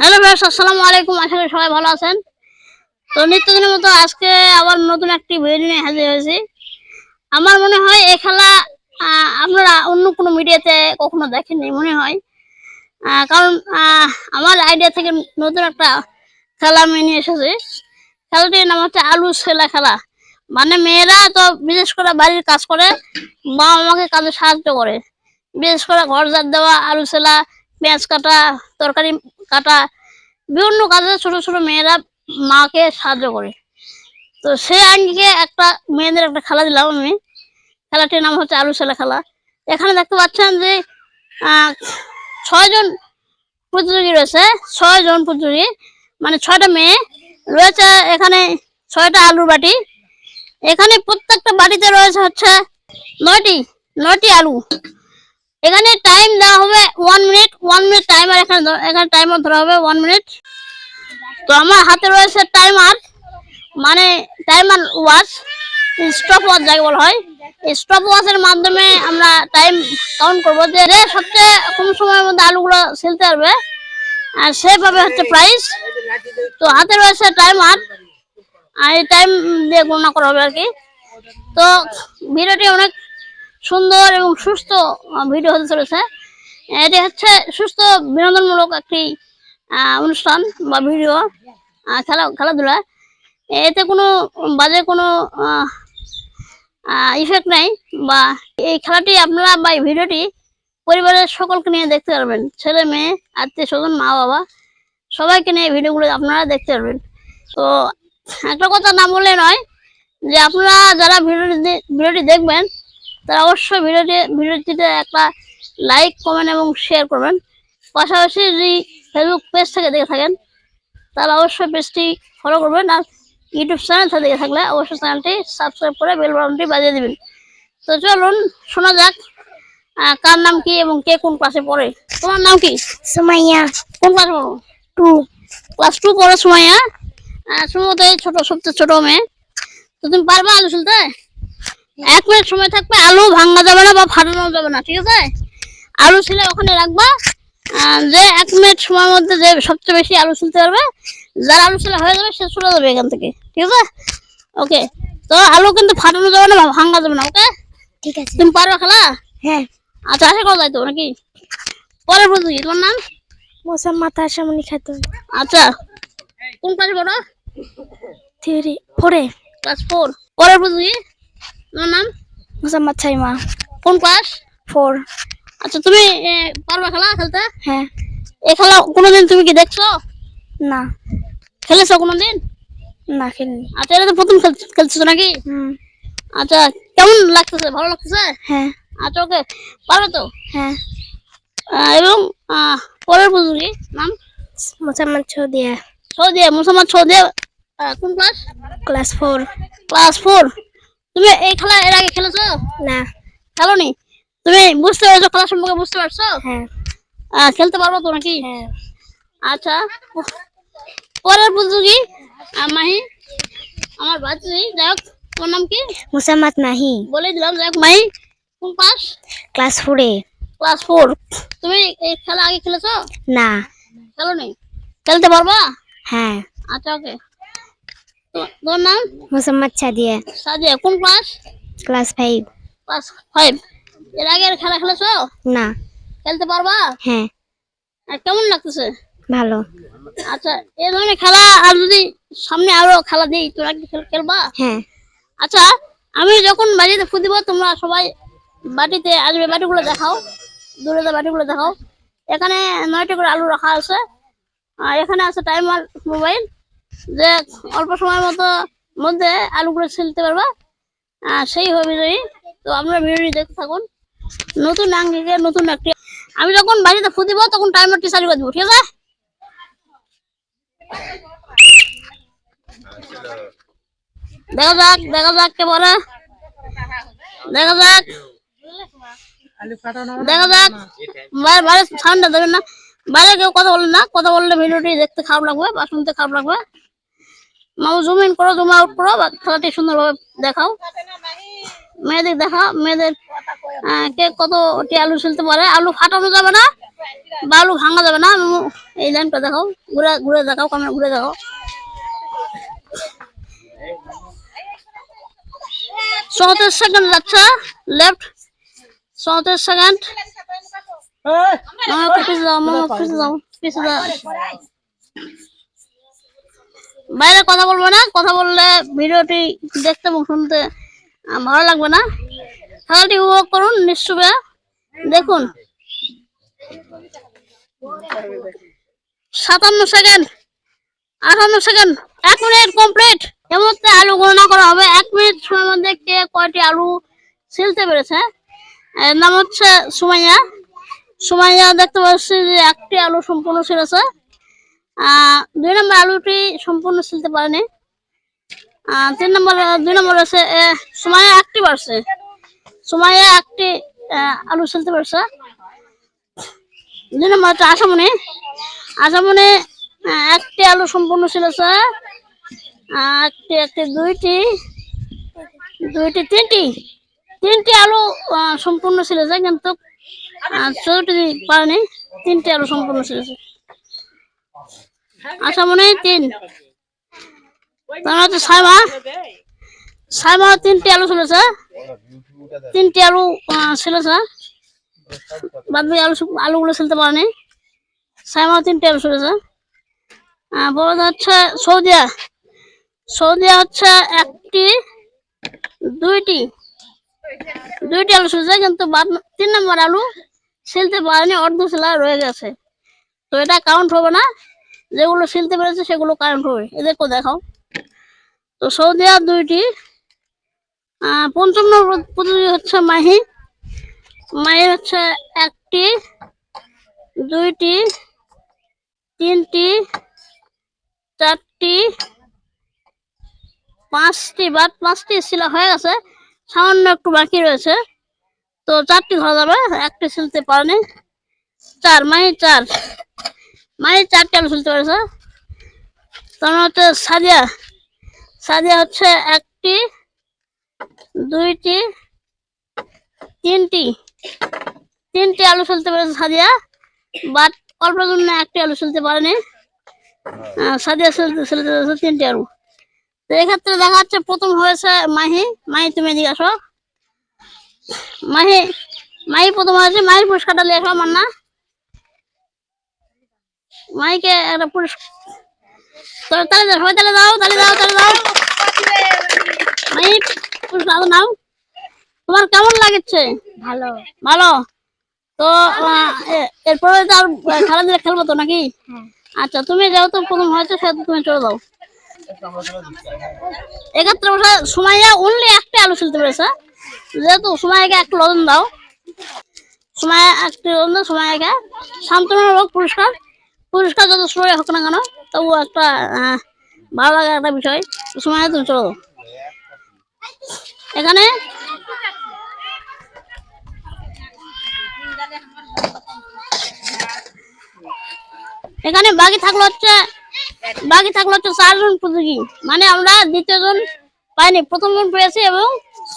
Hello ভাই আসসালামু আলাইকুম। আশা করি সবাই ভালো আছেন। তো নিত্যদিনের মতো আজকে আবার নতুন একটি ভিডিও নিয়ে হাজির হয়েছি। আমার মনে হয় এই খেলা আপনারা অন্য কোনো মিডিয়াতে কখনো দেখেননি মনে হয়। কারণ আমার আইডিয়া থেকে নতুন একটা খেলা আমি নিয়ে এসেছি। খেলাটির নাম হচ্ছে আলু ছেলা খেলা। মানে মেয়েরা তো বিশেষ করে বাড়ির কাজ করে, বাবা মাকে কাজে সাহায্য করে। বিশেষ করে ঘর ঝাড় দেওয়া, আলু ছেলা, পেঁয়াজ কাটা, তরকারি কাটা, বিভিন্ন কাজে ছোট ছোট মেয়েরা মাকে সাহায্য করে। তো সেই আঙ্গিকে একটা মেয়েদের একটা খেলা দিলাম আমি। খেলাটির নাম হচ্ছে আলু ছেলে খেলা। এখানে দেখতে পাচ্ছেন যে ছয়জন প্রতিযোগী রয়েছে ছয়জন প্রতিযোগী। মানে ছয়টা মেয়ে রয়েছে এখানে, ছয়টা আলুর বাটি। এখানে প্রত্যেকটা বাটিতে রয়েছে হচ্ছে নয়টি নয়টি আলু। এখানে টাইম দেওয়া হবে one minute one minute timer এখানে এখানে টাইমার ধরা হবে ওয়ান মিনিট তো আমার হাতে রয়েছে টাইমার মানে টাইমার ওয়াচ স্টপ ওয়াচ যাকে বলা হয়। স্টপ ওয়াচের মাধ্যমে আমরা টাইম কাউন্ট করব। যে যে সবচেয়ে কম সময়ের মধ্যে আলুগুলো ছেলতে পারবে। আর সেভাবে হচ্ছে প্রাইস তো হাতে রয়েছে টাইমার আর এই টাইম দিয়ে গণনা করা হবে আর কি। তো ভিডিওটি অনেক সুন্দর এবং সুস্থ ভিডিও হতে চলেছে। এটি হচ্ছে সুস্থ বিনোদনমূলক একটি অনুষ্ঠান বা ভিডিও খেলা খেলাধুলা। এতে কোনো বাজে কোনো ইফেক্ট নাই বা এই খেলাটি আপনারা বা এই ভিডিওটি পরিবারের সকলকে নিয়ে দেখতে পারবেন। ছেলে, মেয়ে, আত্মীয় স্বজন, মা, বাবা, সবাইকে নিয়ে ভিডিওগুলো আপনারা দেখতে পারবেন। তো একটা কথা না বললে নয় যে আপনারা যারা ভিডিওটি ভিডিওটি দেখবেন তারা অবশ্যই ভিডিওটি ভিডিওটিতে একটা লাইক কমেন্ট এবং শেয়ার করবেন। পাশাপাশি যদি ফেসবুক পেজ থেকে দেখে থাকেন তাহলে অবশ্যই পেজটি ফলো করবেন আর ইউটিউব চ্যানেল থেকে দেখে থাকলে অবশ্যই চ্যানেলটি সাবস্ক্রাইব করে বেল বাটনটি বাজিয়ে দিবেন। তো চলুন শোনা যাক কার নাম কি এবং কে কোন ক্লাসে পড়ে? তোমার নাম কি? সুমাইয়া। কোন ক্লাসে পড়ো? টু। ক্লাস টু পড়ো সুমাইয়া। সম্ভবত এই ছোট সবচেয়ে ছোট মেয়ে। তো তুমি পারবে আলু ছুলতে? এক মিনিট সময় থাকবে আলু ভাঙা যাবে না বা ফাটানো যাবে না ঠিক আছে? আলু ছিলে ওখানে রাখবা। যে এক মিনিট সময়ের মধ্যে যে সবচেয়ে বেশি আলু ছুলতে পারবে যার আলু ছিলে হয়ে যাবে সে চলে যাবে এখান থেকে ঠিক আছে? ওকে তো আলু কিন্তু ফাটানো যাবে না বা ভাঙা যাবে না ওকে ঠিক আছে। তুমি পারবে খেলা? হ্যাঁ। আচ্ছা আশা করা যায় তো নাকি? পরের প্রতিযোগী তোমার নাম? মোসাম্মদ আশামনি খাতুন। আচ্ছা কোন ক্লাসে পড়ো? থিওরি ফোরে ক্লাস ফোর পরের প্রতিযোগী? তোমার নাম? মোসাম্মদ ছাইমা কোন ক্লাস ফোর আচ্ছা তুমি এ, পারবা খেলা খেলতে? হ্যাঁ। এই খেলা কোনোদিন তুমি কি দেখছ? না। খেলেছো কোনোদিন? না খেলিনি। আচ্ছা এটা তো প্রথম খেল- খেলছো নাকি? হুম। আচ্ছা কেমন লাগতেছে? ভালো লাগতেছে? হ্যাঁ। আচ্ছা ওকে পারবে তো? হ্যাঁ। এবং পরের প্রতিযোগী নাম? মোসাম্মদ চৌদিয়া সৌদিয়া মুসাম্মদ সৌদিয়া কোন class class four class four তুমি এই খেলা এর আগে খেলেছো? না। খেলোনি? তুমি বুঝতে পারছ খেলা সম্পর্কে বুঝতে পারছ? হ্যাঁ। খেলতে পারব তো নাকি? হ্যাঁ। আচ্ছা। পরের প্রতিযোগী মাহি আমার বাচ্চি। যাই হোক তোমার নাম কি? মোসাম্মদ মাহি। বলে দিলাম যাই হোক মাহি কোন পাস ক্লাস ফোরে ক্লাস ফোর তুমি এই খেলা আগে খেলেছো? না। খেলো নি খেলতে পারবা? হ্যাঁ। আচ্ছা ওকে তোমার নাম? মোসাম্মদ সাদিয়া। সাজিয়া কোন class class five class five এর আগে খেলা খেলেছো? না। খেলতে পারবা? হ্যাঁ। আর কেমন লাগতেছে? ভালো। আচ্ছা এই ধরনের খেলা আর যদি সামনে আরও খেলা দিই তোরা কি খেল- খেলবা? হ্যাঁ। আচ্ছা আমি যখন বাড়িতে ফু দিব তোমরা সবাই বাটিতে আসবে বাটিগুলো দেখাও। দূরে বাটিগুলো দেখাও। এখানে নয়টি করে আলু রাখা আছে। আর এখানে আছে টাইমার মোবাইল। যে অল্প সময়ের মতো, মধ্যে আলুগুলো ছিলতে পারবা। সেই হবে বিজয়ী তো আপনারা ভিডিওটি দেখতে থাকুন। নতুন আঙ্গিকে নতুন একটি আমি যখন বাড়িতে ফু দিব, তখন টাইমারটি চালু করে দিব, ঠিক আছে? দেখা যাক দেখা যাক কে বলে। দেখা যাক। দেখা যাক। বাইরে সাউন্ডটা দেবেন না। বাইরে কেউ কথা বলেন না। কথা বললে ভিডিওটি দেখতে খারাপ লাগবে বা শুনতে খারাপ লাগবে। মামু জুম ইন করো জুম আউট করো বা খেলাটি সুন্দরভাবে দেখাও। মেয়েদের দেখা মেয়েদের কে কতটি আলু ছিলতে পারে। আলু ফাটানো যাবে না বা আলু ভাঙা যাবে না। এই লাইনটা দেখাও ঘুরে ঘুরে দেখাও ক্যামেরা ঘুরে দেখাও। চৌত্রিশ সেকেন্ড যাচ্ছে লেফট চৌত্রিশ সেকেন্ড। পিছিয়ে যাও পিছিয়ে যাও পিছিয়ে যাও। বাইরে কথা বলব না, কথা বললে ভিডিওটি দেখতে এবং শুনতে ভালো লাগবে না। খেলাটি উপভোগ করুন নিশ্চুপে। দেখুন। সাতান্ন সেকেন্ড আটান্ন সেকেন্ড, এক মিনিট কমপ্লিট এর মধ্যে আলু গণনা করা হবে। এক মিনিট সময়ের মধ্যে কে কয়টি আলু ছিলতে পেরেছে? নাম হচ্ছে সুমাইয়া। সুমাইয়া দেখতে পাচ্ছি যে একটি আলু সম্পূর্ণ আহ দুই নম্বর আলুটি সম্পূর্ণ ছিলতে পারেনি। তিন নম্বর দুই নম্বর আছে এ, সুমাইয়া একটি পারছে সুমাইয়া একটি আলু ছিলতে পারছে। দুই নম্বর হচ্ছে আসামনি আসামনি একটি আলু সম্পূর্ণ ছিলেছে একটি একটি দুইটি দুইটি তিনটি। তিনটি আলু সম্পূর্ণ ছিলেছে কিন্তু চৌটি পারেনি। তিনটি আলু সম্পূর্ণ ছিলেছে আচ্ছা মনে হয় তিন। তার হচ্ছে সাইমা সাইমা তিনটি আলু চলেছে তিনটি আলু ছিলেছে। বাদ আলু আলুগুলো ছিলতে পারেনি। সাইমা তিনটি আলু চলেছে বড় হচ্ছে সৌদিয়া। সৌদিয়া হচ্ছে একটি, দুইটি দুইটি আলু চলেছে কিন্তু বাদ তিন নম্বর আলু ছিলতে পারেনি, অর্ধ ছিলা, রয়ে গেছে। তো এটা কাউন্ট হবে না। যেগুলো ছিলতে পেরেছে সেগুলো কারেন্ট হবে। এদেরকেও দেখাও। তো সৌদি আর দুইটি পঞ্চম নম্বর প্রতিযোগী হচ্ছে মাহি। মাহি হচ্ছে একটি, দুইটি, তিনটি, চারটি, পাঁচটি, বাদ পাঁচটি শিলা হয়ে গেছে। সামান্য একটু বাকি রয়েছে। তো চারটি ধরা যাবে, একটি ছিলতে পারেনি। চার, মাহি চার। মানে চারটে আলু চলতে পারেছে তোমার হচ্ছে সাদিয়া। সাদিয়া হচ্ছে একটি, দুইটি, তিনটি। তিনটি আলু চলতে পেরেছে সাদিয়া বাট অল্প জন্য একটি আলু চলতে পারেনি। সাদিয়া চলতে পেরেছে তিনটি আলু। তো এক্ষেত্রে দেখা যাচ্ছে প্রথম হয়েছে মাহি। মাহি, তুমি এদিকে আসো। মাহি মাহি প্রথম হয়েছে। মাহির পুরস্কারটা আসো আমার না। মাইকে একটা পুরস্কার তালে দাও সবাই তালে দাও তালে দাও তালে দাও। মাই পুরস্কার নাও। তোমার কেমন লাগছে? ভালো। ভালো? তো এরপরে তো আর খেলাধুলা খেলব তো নাকি? হ্যাঁ। আচ্ছা তুমি যেহেতু প্রথম হয়েছে সেহেতু তুমি চলে দাও। এক্ষেত্রে বসে সুমাইয়া অনলি একটা আলু খেলতে পেরেছে। যেহেতু সুমাইয়াকে একটা লজন দাও। সুমাইয়া একটা লজন দাও সুমাইয়াকে। শান্তনুর পুরস্কার। পুরস্কার যত সময় হোক না কেন, তবু একটা ভালো লাগার একটা বিষয়। সুমাইয়া, তুমি চলো। এখানে? এখানে বাকি থাকল হচ্ছে, বাকি থাকল হচ্ছে চারজন প্রতিযোগী। মানে আমরা দ্বিতীয় জন পাইনি। প্রথম জন পেয়েছি এবং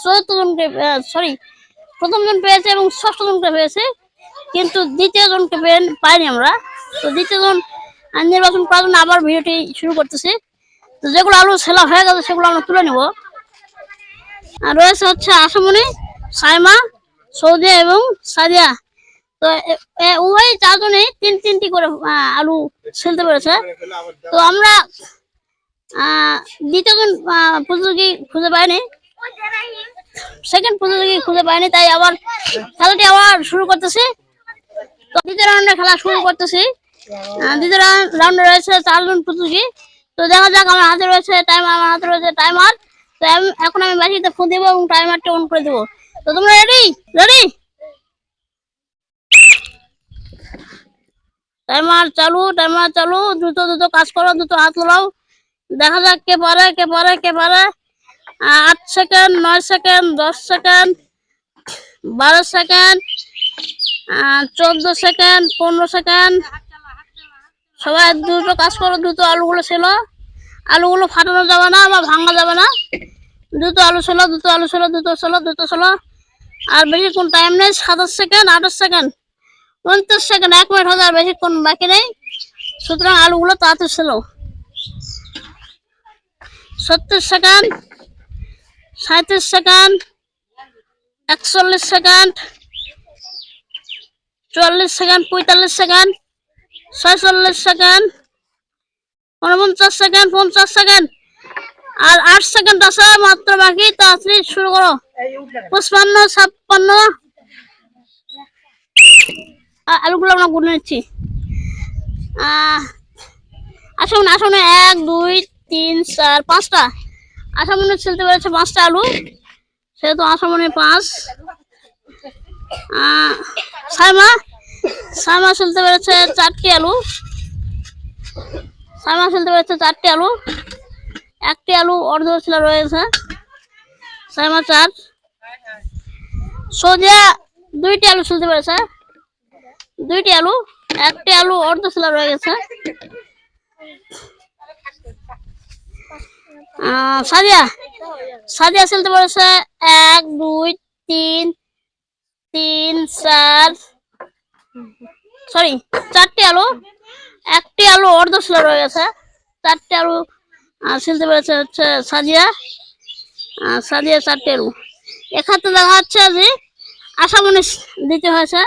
চতুর্থ জনকে সরি প্রথম জন পেয়েছে এবং ষষ্ঠ জনকে পেয়েছে। কিন্তু দ্বিতীয় জনকে পাইনি আমরা। তো দ্বিতীয় জন আহ, নির্বাচন করার জন্য আবার ভিডিওটি শুরু করতেছি। তো যেগুলো আলু ছেলা হয়ে গেছে সেগুলো আমরা তুলে নেব। আর রয়েছে হচ্ছে আসামনি সাইমা সৌদিয়া এবং সাদিয়া। তো উভয় চারজনেই তিন তিনটি করে আলু ছেলতে পেরেছে। তো আমরা দ্বিতীয়জন প্রতিযোগী খুঁজে পাইনি। সেকেন্ড প্রতিযোগী খুঁজে পাইনি তাই আবার খেলাটি আবার শুরু করতেছি। তো দ্বিতীয় রাউন্ডে খেলা শুরু করতেছি। দ্বিতীয় রাউন্ডে রয়েছে চারজন প্রতিযোগী। তো দেখা যাক আমার হাতে রয়েছে টাইমার আমার হাতে রয়েছে টাইমার তো এখন আমি বাকিতে ফোন দেবো এবং টাইমারটা অন করে দেবো। তো তোমরা রেডি রেডি টাইমার চালু টাইমার চালু দ্রুত দ্রুত কাজ করো দ্রুত হাত লোলাও দেখা যাক কে পারে কে পারে কে পারে। আট সেকেন্ড নয় সেকেন্ড দশ সেকেন্ড বারো সেকেন্ড চোদ্দ সেকেন্ড পনেরো সেকেন্ড সবাই দুটো কাজ করো দ্রুত আলুগুলো ছিল। আলুগুলো ফাটানো যাবে না, বা ভাঙা যাবে না। দুটো আলু ষোলো দুটো আলু ষোলো দুটো ষোলো দুটো ষোলো আর বেশিক্ষণ টাইম নেই, সাতাশ সেকেন্ড আঠাশ সেকেন্ড উনত্রিশ সেকেন্ড এক মিনিট হতে আর বেশিক্ষণ বাকি নেই। সুতরাং আলুগুলো তাড়াতাড়ি ছিল। সত্তর সেকেন্ড সাঁত্রিশ সেকেন্ড একচল্লিশ সেকেন্ড চুয়াল্লিশ সেকেন্ড পঁয়তাল্লিশ সেকেন্ড ছয়চল্লিশ সেকেন্ড উনপঞ্চাশ সেকেন্ড, পঞ্চাশ সেকেন্ড, আর আট সেকেন্ড আছে, মাত্র বাকি, তাড়াতাড়ি শুরু করো। পঁচপান্ন, ছাপ্পান্ন। আলুগুলো আমরা গুনে নিচ্ছি। আসুন আসুন, এক, দুই, তিন, চার, পাঁচটা। আসামনে ছিলতে পেরেছে পাঁচটা আলু, সেহেতু আসামনে পাঁচ। সাইমা? সাইমা ছিলতে পেরেছে চারটি আলু। সাইমা ছিলতে পেরেছে চারটি আলু। একটি আলু অর্ধ ছিল রয়েছে। সাইমা চার। সোজা দুইটি আলু ছিলতে পেরেছে। দুইটি আলু, একটি আলু অর্ধ ছিল রয়ে গেছে। সাদিয়া ছিলতে পেরেছে এক, দুই, তিন তিন, চার সরি, চারটি আলু, একটি আলু অর্ধ ছিল রয়ে গেছে। চারটে আলু শিলতে পেরেছে হচ্ছে সাজিয়া। সাজিয়া চারটে আলু। এখানে দেখা যাচ্ছে যে আশামনি দিতে হয়েছে।